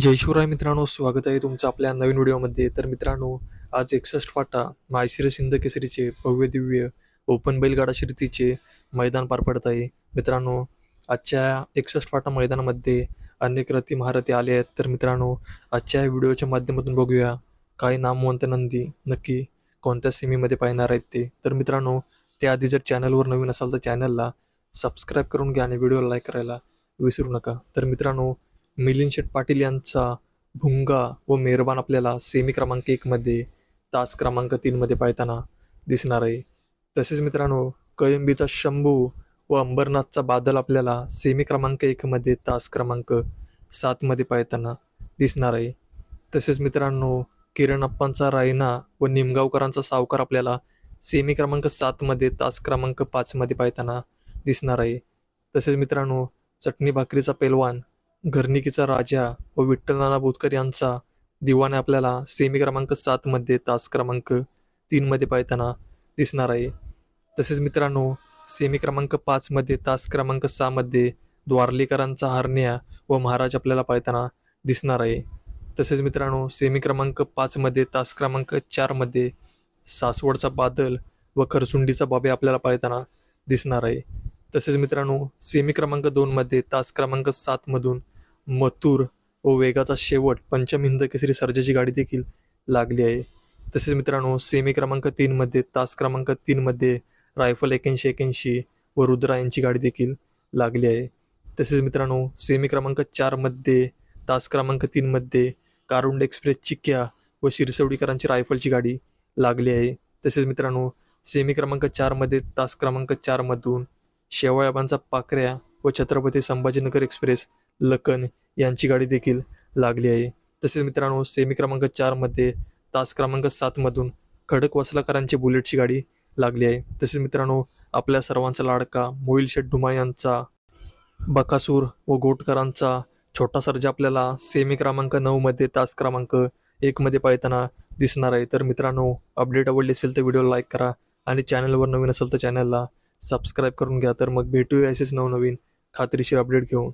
जय शिवराय मित्रांनो स्वागत आहे तुमचं आपल्या नवीन व्हिडिओमध्ये. तर मित्रांनो आज एकसष्ट फाटा मायशिर सिंध केसरीचे भव्य दिव्य ओपन बैलगाडा शर्यतीचे मैदान पार पडत आहे. मित्रांनो आजच्या एकसष्ट फाटा मैदानामध्ये अनेक रथी महारथी आले आहेत. तर मित्रांनो आजच्या या व्हिडिओच्या माध्यमातून बघूया काही नामवंत नंदी नक्की कोणत्या सेमीमध्ये पाहणार आहेत ते. तर मित्रांनो त्याआधी जर चॅनलवर नवीन असाल तर चॅनलला सबस्क्राईब करून घ्या आणि व्हिडिओ लाईक करायला विसरू नका. तर मित्रांनो मिलिंद शेठ पाटील यांचा भुंगा व मेहरबान आपल्याला सेमी क्रमांक एकमध्ये तास क्रमांक तीनमध्ये पाळताना दिसणार आहे. तसेच मित्रांनो कळंबीचा शंभू व अंबरनाथचा बादल आपल्याला सेमी क्रमांक एकमध्ये तास क्रमांक सातमध्ये पाळताना दिसणार आहे. तसेच मित्रांनो किरण अप्पांचा रायना व निमगावकरांचा सावकार आपल्याला सेमी क्रमांक सातमध्ये तास क्रमांक पाचमध्ये पाळताना दिसणार आहे. तसेच मित्रांनो चटणी भाकरीचा पेलवान घरनिकीचा राजा व विठ्ठल नाना बोतकर यांचा दिवाने आपल्याला सेमी क्रमांक सातमध्ये तास क्रमांक तीनमध्ये पाळताना दिसणार आहे. तसेच मित्रांनो सेमी क्रमांक पाचमध्ये तास क्रमांक सहामध्ये द्वारलीकरांचा हरण्या व महाराज आपल्याला पाळताना दिसणार आहे. तसेच मित्रांनो सेमी क्रमांक पाचमध्ये तास क्रमांक चारमध्ये सासवडचा बादल व खरसुंडीचा बाबे आपल्याला पाळताना दिसणार आहे. तसेच मित्रांनो सेमी क्रमांक दोनमध्ये तास क्रमांक सातमधून मथुर व वेगाचा शेवट पंचम हिंद केसरी सर्जाची गाडी देखील लागली आहे. तसेच मित्रांनो सेमी क्रमांक तीनमध्ये तास क्रमांक तीनमध्ये रायफल एक्याऐंशी एक्याऐंशी व रुद्रा यांची गाडी देखील लागली आहे. तसेच मित्रांनो सेमी क्रमांक चारमध्ये तास क्रमांक तीनमध्ये कारुंड एक्सप्रेस चिक्क्या व शिरसवडीकरांची रायफलची गाडी लागली आहे. तसेच मित्रांनो सेमी क्रमांक चारमध्ये तास क्रमांक चारमधून शेवाळबांचा पाकऱ्या व छत्रपती संभाजीनगर एक्सप्रेस लखन यांची गाडी देखील लागली आहे. तसेच मित्रांनो सेमी क्रमांक चारमध्ये तास क्रमांक सातमधून खडक वसलाकरांची बुलेटची गाडी लागली आहे. तसेच मित्रांनो आपल्या सर्वांचा लाडका मोईल शेड्डुमा यांचा बकासूर व गोटकरांचा छोटा सर्जा आपल्याला सेमी क्रमांक नऊमध्ये तास क्रमांक एकमध्ये पाहताना दिसणार आहे. तर मित्रांनो अपडेट आवडली असेल तर व्हिडिओ लाईक करा आणि चॅनलवर नवीन असेल तर चॅनलला सबस्क्राईब करून घ्या तर मग भेटूया असेच नवनवीन खात्रीशीर अपडेट घेऊन.